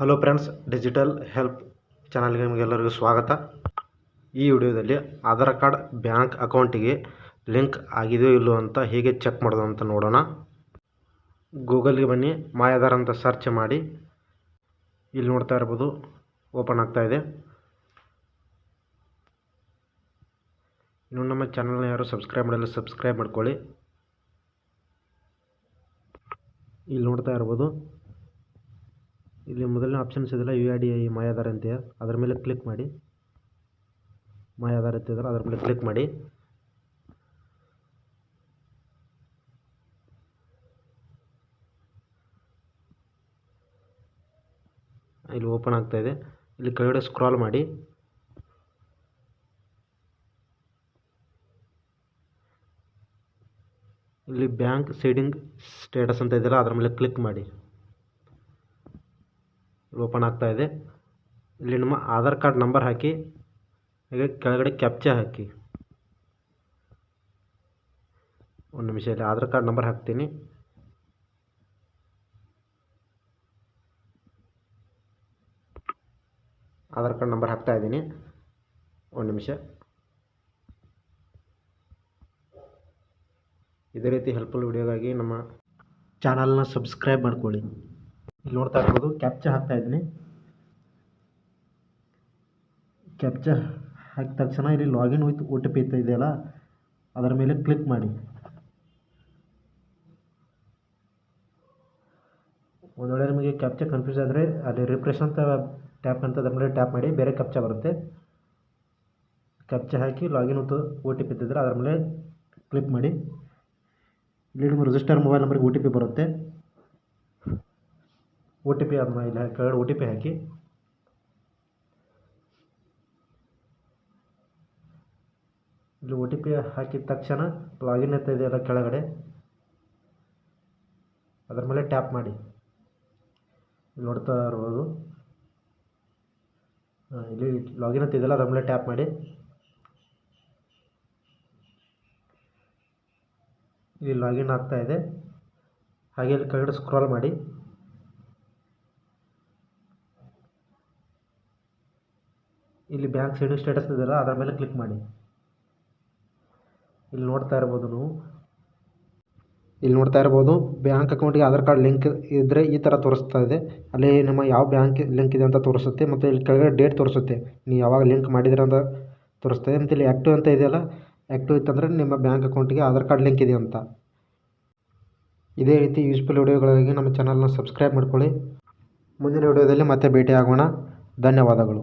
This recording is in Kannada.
ಹಲೋ ಫ್ರೆಂಡ್ಸ್ ಡಿಜಿಟಲ್ ಹೆಲ್ಪ್ ಚಾನಲ್ಗೆ ನಿಮಗೆಲ್ಲರಿಗೂ ಸ್ವಾಗತ. ಈ ವಿಡಿಯೋದಲ್ಲಿ ಆಧಾರ್ ಕಾರ್ಡ್ ಬ್ಯಾಂಕ್ ಅಕೌಂಟಿಗೆ ಲಿಂಕ್ ಆಗಿದೆಯೋ ಇಲ್ಲೋ ಅಂತ ಹೇಗೆ ಚೆಕ್ ಮಾಡೋದು ಅಂತ ನೋಡೋಣ. ಗೂಗಲ್ಗೆ ಬನ್ನಿ ಮಾಯ್ ಆಧಾರ್ ಅಂತ ಸರ್ಚ್ ಮಾಡಿ. ಇಲ್ಲಿ ನೋಡ್ತಾ ಇರ್ಬೋದು, ಓಪನ್ ಆಗ್ತಾ ಇದೆ. ಇನ್ನು ನಮ್ಮ ಚಾನಲ್ನ ಯಾರು ಸಬ್ಸ್ಕ್ರೈಬ್ ಮಾಡಿಲ್ಲ ಸಬ್ಸ್ಕ್ರೈಬ್ ಮಾಡ್ಕೊಳ್ಳಿ. ಇಲ್ಲಿ ನೋಡ್ತಾ ಇರ್ಬೋದು ಇಲ್ಲಿ ಮೊದಲನೇ ಆಪ್ಷನ್ಸ್ ಇದೆಲ್ಲ ಯು ಐ ಡಿ ಐ ಮಾಯಾಧಾರ ಅಂತ ಅದರ ಮೇಲೆ ಕ್ಲಿಕ್ ಮಾಡಿ. ಮಾಯಾಧಾರ ಅಂತಿದ್ರೆ ಅದರ ಮೇಲೆ ಕ್ಲಿಕ್ ಮಾಡಿ. ಇಲ್ಲಿ ಓಪನ್ ಆಗ್ತಾ ಇದೆ. ಇಲ್ಲಿ ಕೆಳಗಡೆ ಸ್ಕ್ರಾಲ್ ಮಾಡಿ. ಇಲ್ಲಿ ಬ್ಯಾಂಕ್ ಸೀಡಿಂಗ್ ಸ್ಟೇಟಸ್ ಅಂತ ಇದೆಯಲ್ಲ, ಅದರ ಮೇಲೆ ಕ್ಲಿಕ್ ಮಾಡಿ. ಓಪನ್ ಆಗ್ತಾ ಇದೆ. ಇಲ್ಲಿ ನಮ್ಮ ಆಧಾರ್ ಕಾರ್ಡ್ ನಂಬರ್ ಹಾಕಿ, ಹಾಗೆ ಕೆಳಗಡೆ ಕ್ಯಾಪ್ಚಾ ಹಾಕಿ. ಒಂದು ನಿಮಿಷ ಇಲ್ಲಿ ಆಧಾರ್ ಕಾರ್ಡ್ ನಂಬರ್ ಹಾಕ್ತೀನಿ. ಆಧಾರ್ ಕಾರ್ಡ್ ನಂಬರ್ ಹಾಕ್ತಾ ಇದ್ದೀನಿ. ಒಂದು ನಿಮಿಷ. ಇದೇ ರೀತಿ ಹೆಲ್ಪ್ಫುಲ್ ವಿಡಿಯೋಗಾಗಿ ನಮ್ಮ ಚಾನಲ್ನ ಸಬ್ಸ್ಕ್ರೈಬ್ ಮಾಡ್ಕೊಳ್ಳಿ. ಇಲ್ಲಿ ನೋಡ್ತಾ ಇರ್ಬೋದು ಕ್ಯಾಪ್ಚಾ ಹಾಕ್ತಾ ಇದ್ದೀನಿ. ಕ್ಯಾಪ್ಚಾ ಹಾಕಿದ ತಕ್ಷಣ ಇಲ್ಲಿ login with O T P ಅಂತ ಇದೆಯಲ್ಲ ಅದರ ಮೇಲೆ ಕ್ಲಿಕ್ ಮಾಡಿ. ಒಂದು ವೇಳೆ ನಿಮಗೆ ಕ್ಯಾಪ್ಚ ಕನ್ಫ್ಯೂಸ್ ಆದರೆ ಅಲ್ಲಿ ರಿಫ್ರೆಶ್ ಅಂತ ಟ್ಯಾಪ್ ಅಂತ ಅದರ ಮೇಲೆ ಟ್ಯಾಪ್ ಮಾಡಿ, ಬೇರೆ ಕ್ಯಾಪ್ಚಾ ಬರುತ್ತೆ. Captcha hockey login with O T P ಇದ್ದಿದ್ರೆ ಅದ್ರ ಮೇಲೆ ಕ್ಲಿಕ್ ಮಾಡಿ. ಇಲ್ಲಿ ನಿಮ್ಮ ರಿಜಿಸ್ಟರ್ ಮೊಬೈಲ್ ನಂಬರ್ಗೆ ಒ ಟಿ ಪಿ ಬರುತ್ತೆ. ಒ ಟಿ ಪಿ ಅದನ್ನ ಇಲ್ಲಿ ಕೆಳಗಡೆ ಒ ಟಿ ಪಿ ಹಾಕಿ. ಇಲ್ಲಿ ಒ ಟಿ ಪಿ ಹಾಕಿದ ತಕ್ಷಣ ಲಾಗಿನ್ ಅಂತ ಇದೆಯಲ್ಲ ಕೆಳಗಡೆ. ಅದರ ಮೇಲೆ ಟ್ಯಾಪ್ ಮಾಡಿ. ನೋಡ್ತಾ ಇರ್ಬೋದು. ಇಲ್ಲಿ ಲಾಗಿನ್ ಅಂತ ಇದೆಯಲ್ಲ, ಅದರ ಮೇಲೆ ಟ್ಯಾಪ್ ಮಾಡಿ. ಇಲ್ಲಿ ಲಾಗಿನ್ ಆಗ್ತಾ ಇದೆ. ಹಾಗೆ ಇಲ್ಲಿ ಕೆಳಗಡೆ ಸ್ಕ್ರಾಲ್ ಮಾಡಿ. ಇಲ್ಲಿ ಬ್ಯಾಂಕ್ ಸೈಡ್ ಸ್ಟೇಟಸ್ ಇದೆಯಲ್ಲ, ಅದರ ಮೇಲೆ ಕ್ಲಿಕ್ ಮಾಡಿ. ಇಲ್ಲಿ ನೋಡ್ತಾ ಇರ್ಬೋದು ನೀವು. ಇಲ್ಲಿ ನೋಡ್ತಾ ಇರ್ಬೋದು ಬ್ಯಾಂಕ್ ಅಕೌಂಟಿಗೆ ಆಧಾರ್ ಕಾರ್ಡ್ ಲಿಂಕ್ ಇದ್ದರೆ ಈ ಥರ ತೋರಿಸ್ತಾ ಇದೆ. ಅಲ್ಲಿ ನಮ್ಮ ಯಾವ ಬ್ಯಾಂಕ್ ಲಿಂಕ್ ಇದೆ ಅಂತ ತೋರಿಸುತ್ತೆ, ಮತ್ತು ಇಲ್ಲಿ ಕೆಳಗಡೆ ಡೇಟ್ ತೋರಿಸುತ್ತೆ. ನೀವು ಯಾವಾಗ ಲಿಂಕ್ ಮಾಡಿದ್ರೆ ಅಂತ ತೋರಿಸ್ತದೆ ಮತ್ತು ಇಲ್ಲಿ ಆ್ಯಕ್ಟಿವ್ ಅಂತ ಇದೆಯಲ್ಲ ಆ್ಯಕ್ಟಿವ್ ಇತ್ತಂದರೆ ನಿಮ್ಮ ಬ್ಯಾಂಕ್ ಅಕೌಂಟಿಗೆ ಆಧಾರ್ ಕಾರ್ಡ್ ಲಿಂಕ್ ಇದೆ ಅಂತ. ಇದೇ ರೀತಿ ಯೂಸ್ಫುಲ್ ವಿಡಿಯೋಗಳಿಗಾಗಿ ನಮ್ಮ ಚಾನಲ್ನ ಸಬ್ಸ್ಕ್ರೈಬ್ ಮಾಡ್ಕೊಳ್ಳಿ. ಮುಂದಿನ ವಿಡಿಯೋದಲ್ಲಿ ಮತ್ತೆ ಭೇಟಿ ಆಗೋಣ ಧನ್ಯವಾದಗಳು.